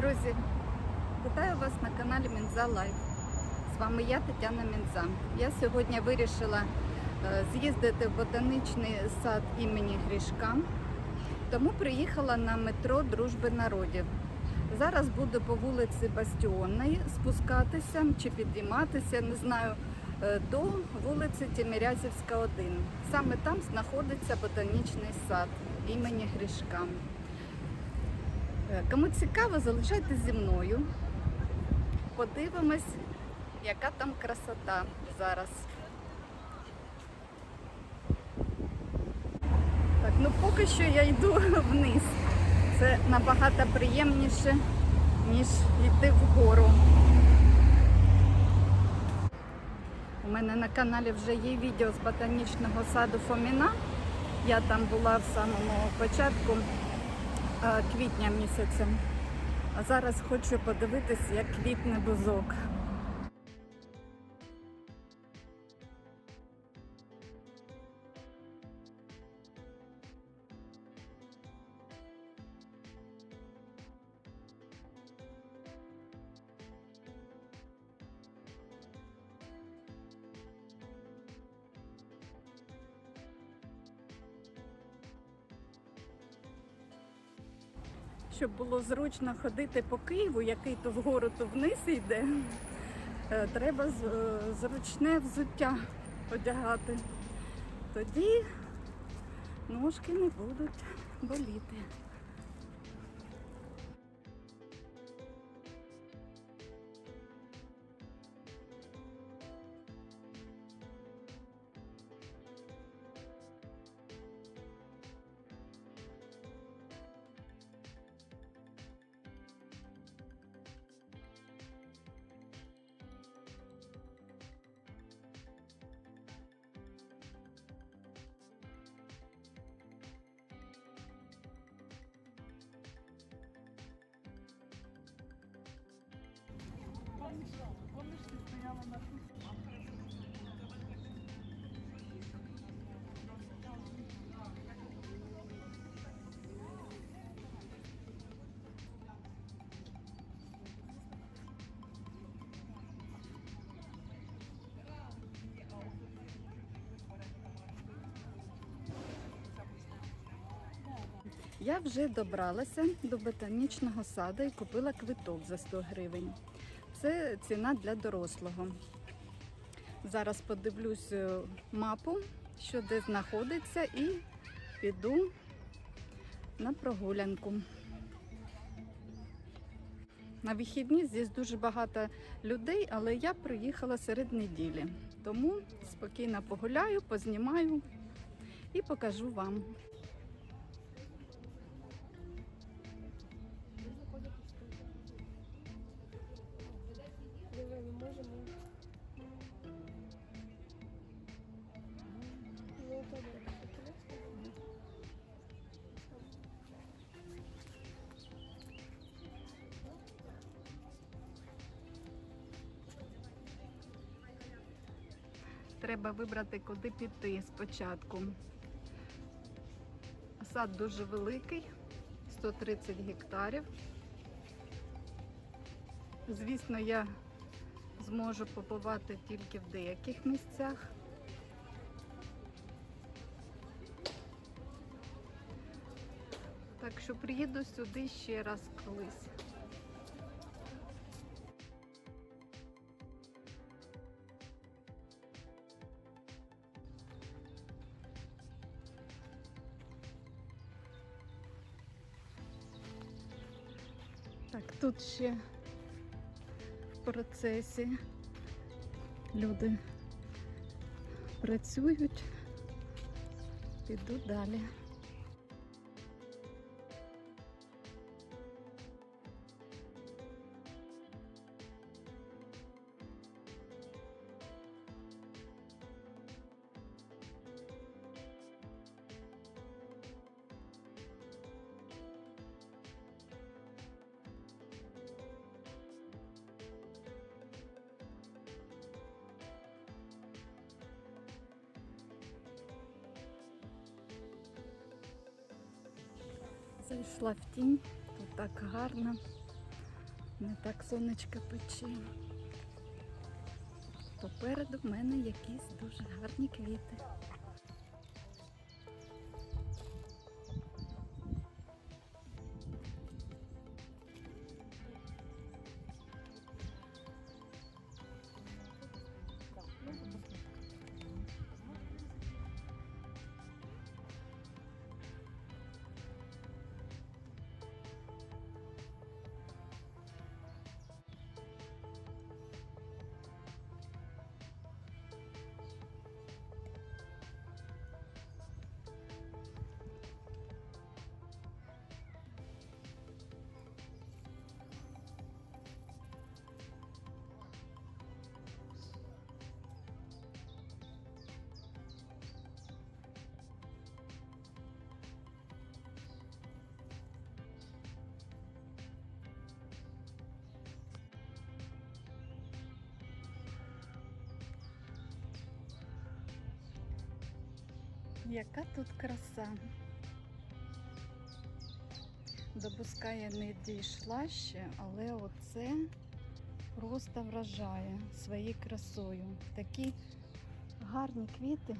Друзі, вітаю вас на каналі Мінза Лайф. З вами я, Тетяна Мінза. Я сьогодні вирішила е, з'їздити в ботанічний сад імені Грішка, тому приїхала на метро Дружби народів. Зараз буду по вулиці Бастіонної спускатися чи підійматися, не знаю, е, до вулиці Тімірязівська, 1. Саме там знаходиться ботанічний сад імені Грішка. Е, Кому цікаво, залишайтесь зі мною. Подивимось, яка там красота зараз. Так, ну поки що я йду вниз. Це набагато приємніше, ніж йти вгору. У мене на каналі вже є відео з ботанічного саду Фоміна. Я там була в самому початку квітня місяця. А зараз хочу подивитись, як квітне бузок. Щоб було зручно ходити по Києву, який то вгору, то вниз йде, е, треба е, зручне взуття одягати. Тоді ножки не будуть боліти. Я вже добралася до ботанічного саду і купила квиток за 100 гривень. Це ціна для дорослого. Зараз подивлюсь е, мапу, що де знаходиться, і піду на прогулянку. На вихідні здесь дуже багато людей, але я приїхала серед неділі. Тому спокійно погуляю, познімаю і покажу вам. Треба вибрати, куди піти спочатку. Сад дуже великий, 130 гектарів. Звісно, я зможу побувати тільки в деяких місцях. Так що приїду сюди ще раз колись. Так, тут ще в процесі люди працюють. Піду далі. Зайшла в тінь, тут так гарно. Не так сонечко пече. Попереду в мене якісь дуже гарні квіти. Яка тут краса. До я не дійшла ще, але оце просто вражає своєю красою. Такі гарні квіти.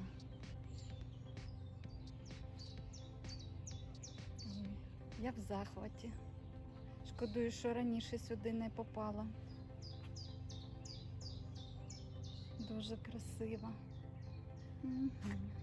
Я в захваті. Шкодую, що раніше сюди не попала. Дуже красиво. Мгм.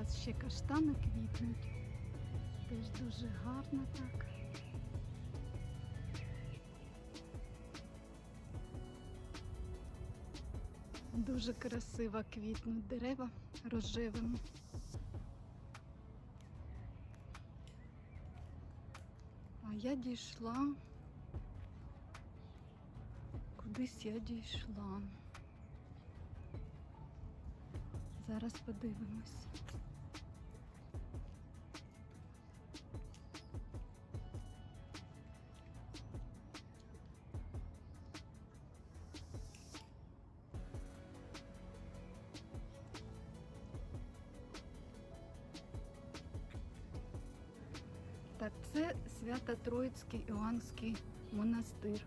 Зараз ще каштани квітнуть. Теж дуже гарно так. Дуже красиво квітнуть дерева рожевими. А я дійшла. Кудись я дійшла. Зараз подивимось. Свято-Троїцький Іоаннський монастир.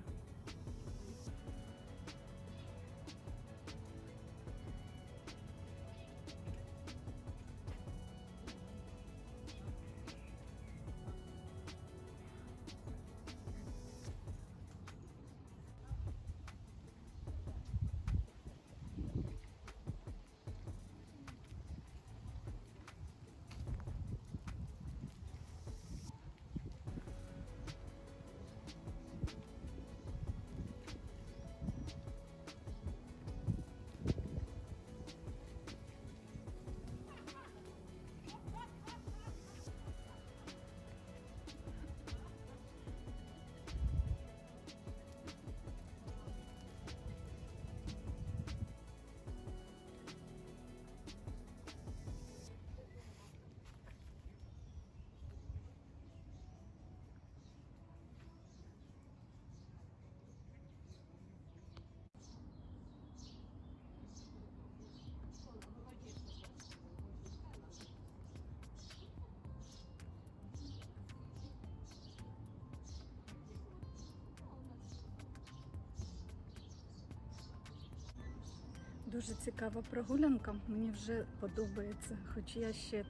Дуже цікава прогулянка, мені вже подобається, хоч я ще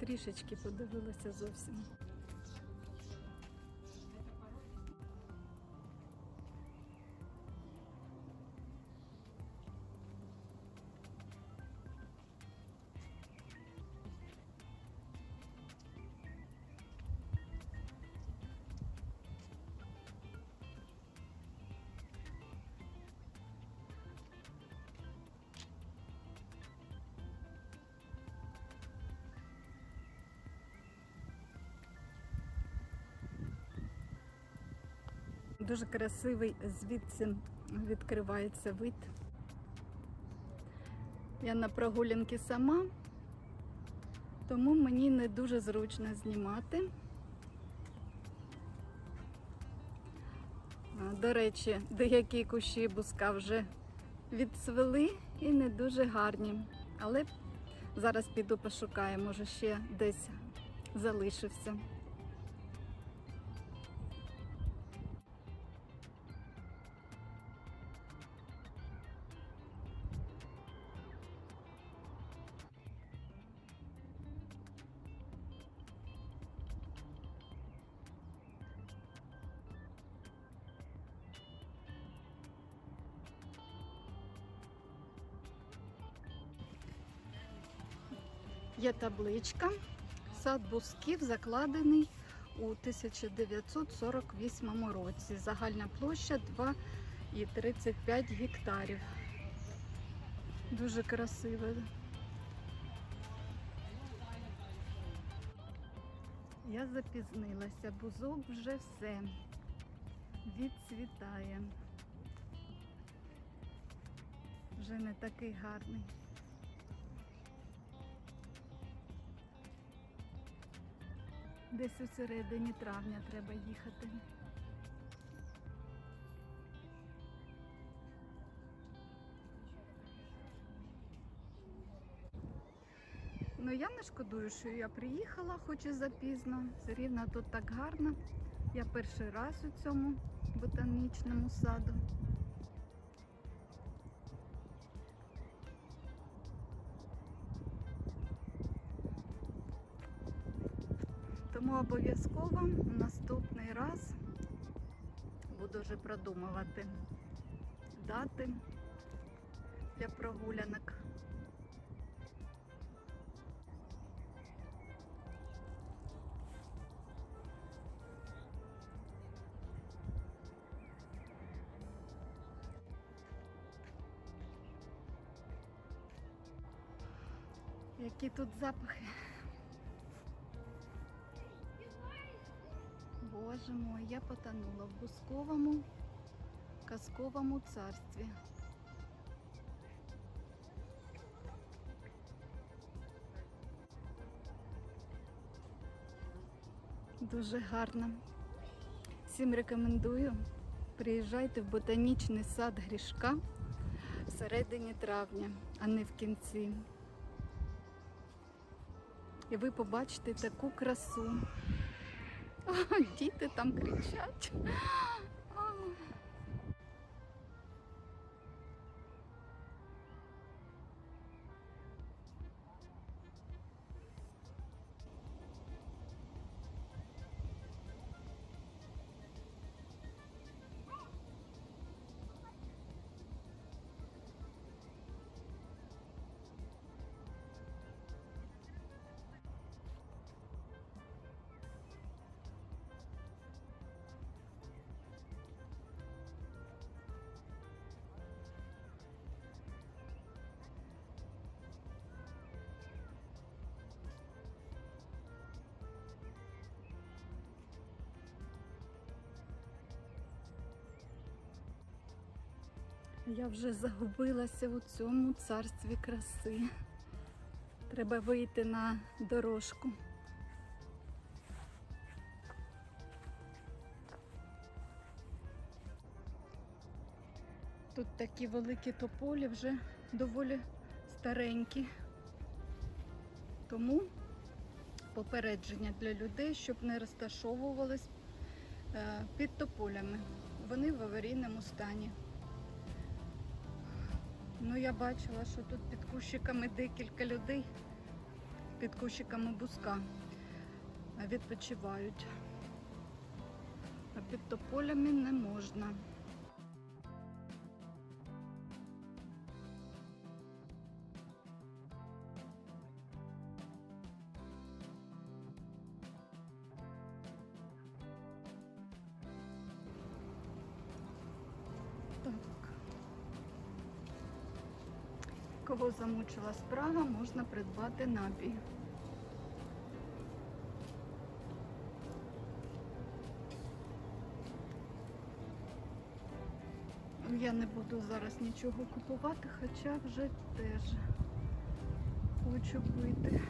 трішечки подивилася зовсім. Дуже красивий звідси відкривається вид. Я на прогулянки сама, тому мені не дуже зручно знімати. До речі, деякі кущі буска вже відцвели і не дуже гарні. Але зараз піду пошукаю, може ще десь залишився. Табличка. Сад бусків закладений у 1948 році. Загальна площа 2,35 гектарів. Дуже красиво. Я запізнилася, бузок вже все відцвітає. Вже не такий гарний. Десь у середині травня треба їхати. Ну я не шкодую, що я приїхала, хоч і запізно. Все рівно тут так гарно. Я перший раз у цьому ботанічному саду. Обов'язково наступний раз буду вже продумувати дати для прогулянок. Які тут запахи. Боже мой, я потонула в бусковому казковому царстві. Дуже гарно. Всім рекомендую. Приїжджайте в ботанічний сад Грішка в середині травня, а не в кінці. І ви побачите таку красу. Діти там кричать. Я вже загубилася у цьому царстві краси. Треба вийти на дорожку. Тут такі великі тополі вже доволі старенькі. Тому попередження для людей, щоб не розташовувались е, під тополями. Вони в аварійному стані. Ну, я бачила, що тут під кущиками декілька людей, під кущиками буска відпочивають. А під тополями не можна. Замучила справа, можна придбати напій. Я не буду зараз нічого купувати, хоча вже теж хочу пити.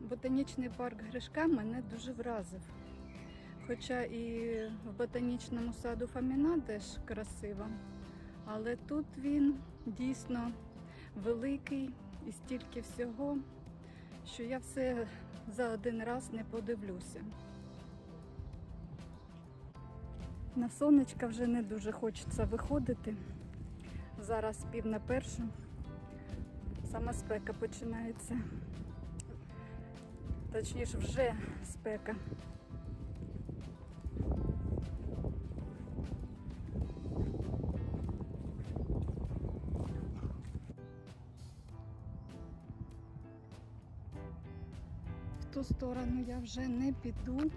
Ботанічний парк Гришка мене дуже вразив. Хоча і в ботанічному саду Фоміна теж красиво, але тут він дійсно великий і стільки всього, що я все за один раз не подивлюся. На сонечка вже не дуже хочеться виходити. Зараз пів на першу. Сама спека починається. Точніше, вже спека. Сторону я вже не піду.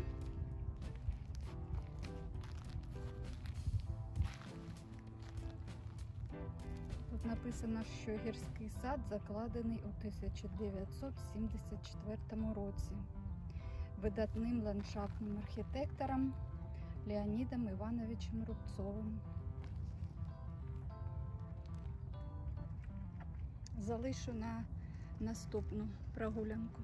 Тут написано, що гірський сад закладений у 1974 році видатним ландшафтним архітектором Леонідом Івановичем Рубцовим. Залишу на наступну прогулянку.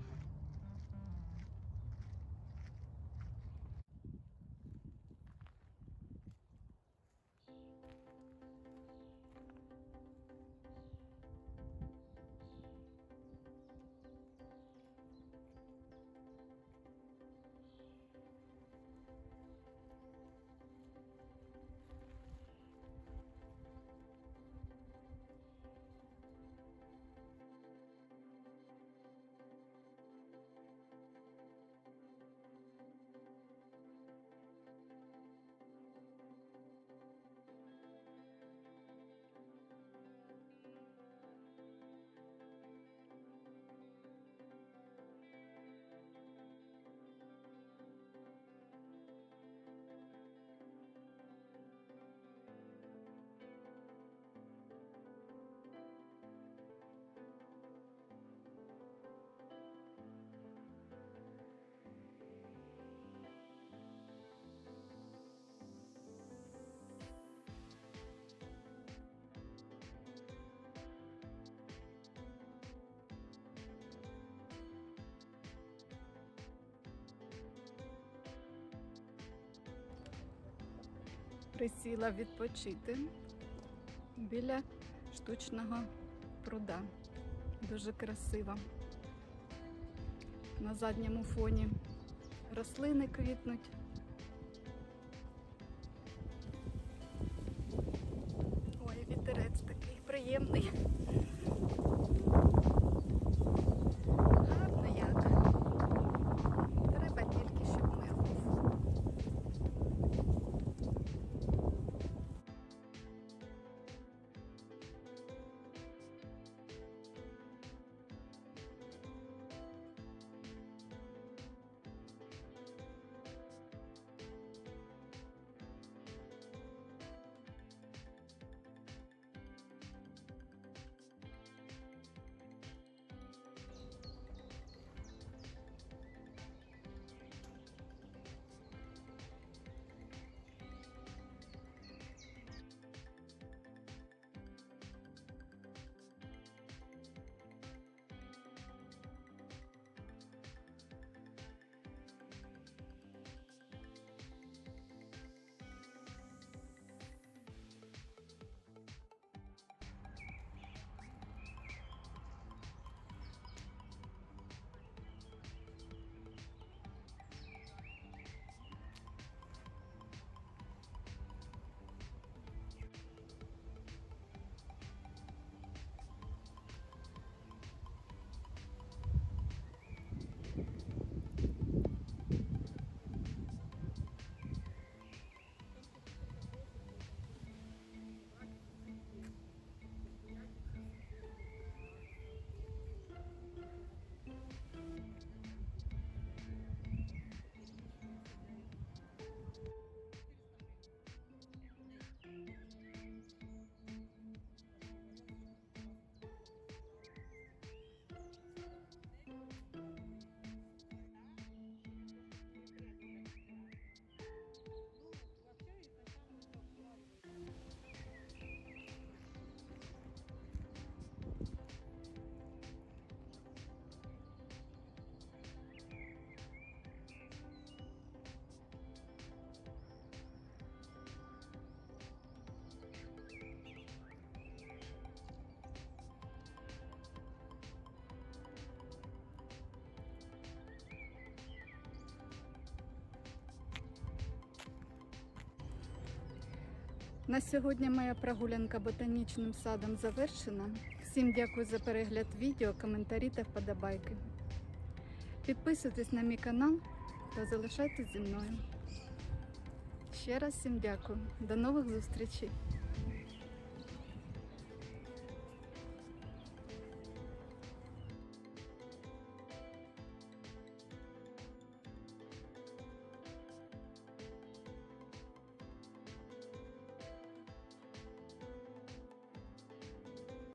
Присіла відпочити біля штучного пруда. Дуже красиво. На задньому фоні рослини квітнуть. На сьогодні моя прогулянка ботанічним садом завершена. Всім дякую за перегляд відео, коментарі та вподобайки. Підписуйтесь на мій канал та залишайтесь зі мною. Ще раз всім дякую. До нових зустрічей!